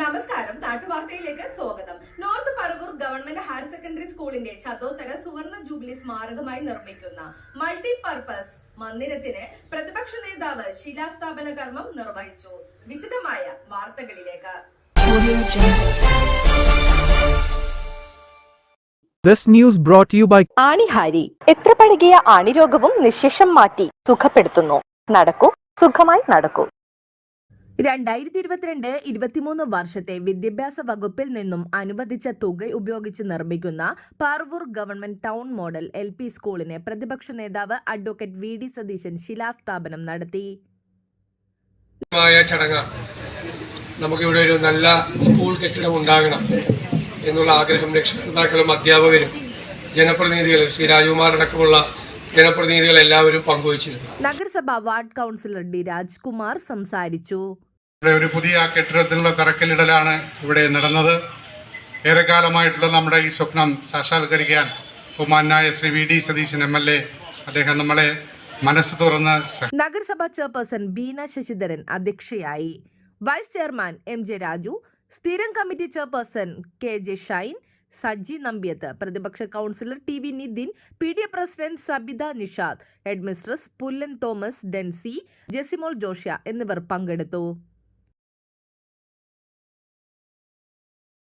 നമസ്കാരം നാട്ടുവാർത്തയിലേക്ക് സ്വാഗതം. North Paravur government higher secondary സ്കൂളിന്റെ ശതോത്തര സുവർണ ജൂബിലി സ്മാരകമായി നിർമ്മിക്കുന്ന മൾട്ടി പർപ്പസ് മന്ദിരത്തിന് പ്രതിപക്ഷ നേതാവ് ശിലാസ്ഥാപന കർമ്മം നിർവഹിച്ചു. വിശദമായ വാർത്തകളിലേക്ക്. This news brought to you by ആണിഹാരി എത്ര പഴകിയ ആണിരോഗവും നിശേഷം മാറ്റി സുഖപ്പെടുത്തുന്നു. നടക്കൂ സുഖമായി നടക്കൂ. രണ്ടായിരത്തി ഇരുപത്തിരണ്ട് ഇരുപത്തിമൂന്ന് വർഷത്തെ വിദ്യാഭ്യാസ വകുപ്പിൽ നിന്നും അനുവദിച്ച തുക ഉപയോഗിച്ച് നിർമ്മിക്കുന്ന Paravur government town model L P സ്കൂളിന് പ്രതിപക്ഷ നേതാവ് അഡ്വക്കേറ്റ് വി ഡി സതീശൻ ശിലാസ്ഥാപനം നടത്തി. നമുക്കിവിടെ ഒരു നല്ല സ്കൂൾ കെട്ടിടം ഉണ്ടാകണം എന്നുള്ള ആഗ്രഹം രക്ഷകർത്താക്കളും അധ്യാപകരും ജനപ്രതിനിധികളും ശ്രീ രാജകുമാർ അടക്കമുള്ള ജനപ്രതിനിധികൾ എല്ലാവരും പങ്കുവച്ചിരുന്നു. നഗരസഭ വാർഡ് കൗൺസിലർ ഡി രാജ്കുമാർ സംസാരിച്ചു. ഇവിടെ ഒരു പുതിയ കെട്ടിടത്തിനുള്ള തറക്കല്ലിടലാണ് ഇവിടെ നടന്നത്. ഏറെക്കാലമായിട്ടുള്ള നമ്മുടെ ഈ സ്വപ്നം സാക്ഷാത്കരിക്കാൻ ബഹുമാനായ Shri V D Satheesan M L A അദ്ദേഹം നമ്മളെ മനസ്സ് തുറന്ന് നഗരസഭാ ചെയർപേഴ്സൺ ബീന ശശിധരൻ അധ്യക്ഷയായി. Vice chairman M J Raju സ്ഥിരം committee chairperson K J Shine Saji Nambiath. പ്രതിപക്ഷ councillor T V Nithin P D A president Sabitha Nishad headmistress Pullan Thomas Densy Jessymol Joshua എന്നിവർ പങ്കെടുത്തു.